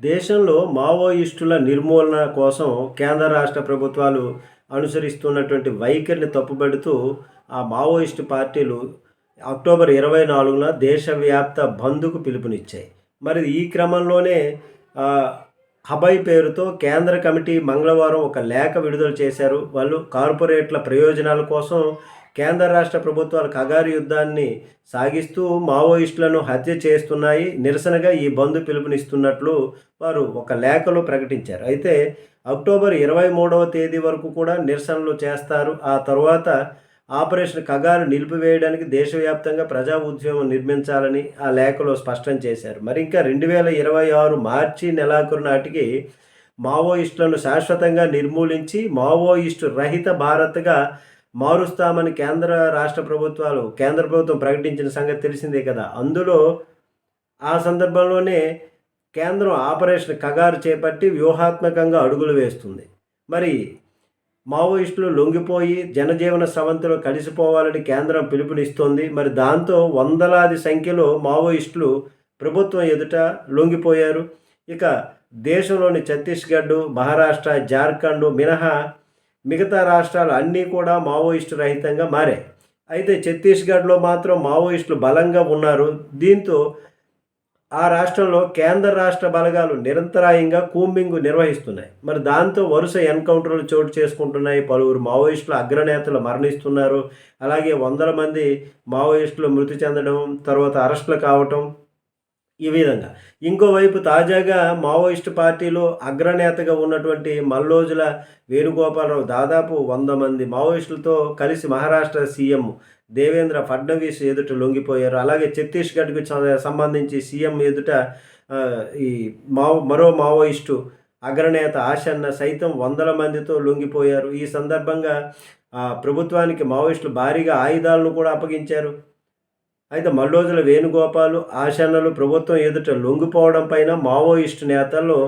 దేశంలో మావోయిస్టుల నిర్మూలన కోసం కేంద్ర రాష్ట్ర ప్రభుత్వాలు అనుసరిస్తున్నటువంటి వైఖరిని తప్పుబడుతూ ఆ మావోయిస్టు పార్టీలు అక్టోబర్ ఇరవై నాలుగున దేశవ్యాప్త బంద్కు పిలుపునిచ్చాయి. మరి ఈ క్రమంలోనే హబై పేరుతో కేంద్ర కమిటీ మంగళవారం ఒక లేఖ విడుదల చేశారు. వాళ్ళు కార్పొరేట్ల ప్రయోజనాల కోసం కేంద్ర రాష్ట్ర ప్రభుత్వాలు కగారు యుద్ధాన్ని సాగిస్తూ మావోయిస్టులను హత్య చేస్తున్నాయి. నిరసనగా ఈ బంద్ పిలుపునిస్తున్నట్లు వారు ఒక లేఖలో ప్రకటించారు. అయితే అక్టోబర్ ఇరవై మూడవ తేదీ వరకు కూడా నిరసనలు చేస్తారు. ఆ తర్వాత ఆపరేషన్ కగారు నిలిపివేయడానికి దేశవ్యాప్తంగా ప్రజా ఉద్యమం నిర్మించాలని ఆ లేఖలో స్పష్టం చేశారు. మరి ఇంకా రెండు వేల ఇరవై ఆరు మార్చి నెలాఖరు నాటికి మావోయిస్టులను శాశ్వతంగా నిర్మూలించి మావోయిస్టు రహిత భారత్గా మారుస్తామని కేంద్ర రాష్ట్ర ప్రభుత్వాలు కేంద్ర ప్రభుత్వం ప్రకటించిన సంగతి తెలిసిందే కదా. అందులో ఆ సందర్భంలోనే కేంద్రం ఆపరేషన్ కగారు చేపట్టి వ్యూహాత్మకంగా అడుగులు వేస్తుంది. మరి మావోయిస్టులు లొంగిపోయి జనజీవన స్రవంతిలో కలిసిపోవాలని కేంద్రం పిలుపునిస్తోంది. మరి దాంతో వందలాది సంఖ్యలో మావోయిస్టులు ప్రభుత్వం ఎదుట లొంగిపోయారు. ఇక దేశంలోని ఛత్తీస్గఢ్ మహారాష్ట్ర జార్ఖండ్ మినహా మిగతా రాష్ట్రాలు అన్నీ కూడా మావోయిస్టు రహితంగా మారాయి. అయితే ఛత్తీస్గఢ్లో మాత్రం మావోయిస్టులు బలంగా ఉన్నారు. దీంతో ఆ రాష్ట్రంలో కేంద్ర రాష్ట్ర బలగాలు నిరంతరాయంగా కూంబింగ్ నిర్వహిస్తున్నాయి. మరి దాంతో వరుస ఎన్కౌంటర్లు చోటు చేసుకుంటున్నాయి. పలువురు మావోయిస్టుల అగ్రనేతలు మరణిస్తున్నారు. అలాగే వందల మంది మావోయిస్టులు మృతి చెందడం తర్వాత అరెస్టులు కావటం ఈ విధంగా. ఇంకోవైపు తాజాగా మావోయిస్టు పార్టీలో అగ్రనేతగా ఉన్నటువంటి మల్లోజుల వేణుగోపాలరావు దాదాపు వంద మంది మావోయిస్టులతో కలిసి మహారాష్ట్ర సీఎం దేవేంద్ర ఫడ్నవీస్ ఎదుట లొంగిపోయారు. అలాగే ఛత్తీస్గఢ్కు సంబంధించి సీఎం ఎదుట ఈ మావో మరో మావోయిస్టు అగ్రనేత ఆశన్న సైతం వందల మందితో లొంగిపోయారు. ఈ సందర్భంగా ప్రభుత్వానికి మావోయిస్టులు భారీగా ఆయుధాలను కూడా అప్పగించారు. అయితే మల్లోజుల వేణుగోపాలు ఆశన్నలు ప్రభుత్వం ఎదుట లొంగిపోవడం పైన మావోయిస్టు నేతల్లో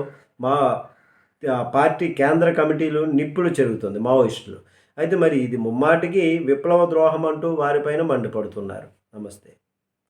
మా పార్టీ కేంద్ర కమిటీలు నిప్పులు చెరుగుతుంది మావోయిస్టులు. అయితే మరి ఇది ముమ్మాటికి విప్లవ ద్రోహం అంటూ వారిపైన మండిపడుతున్నారు. నమస్తే.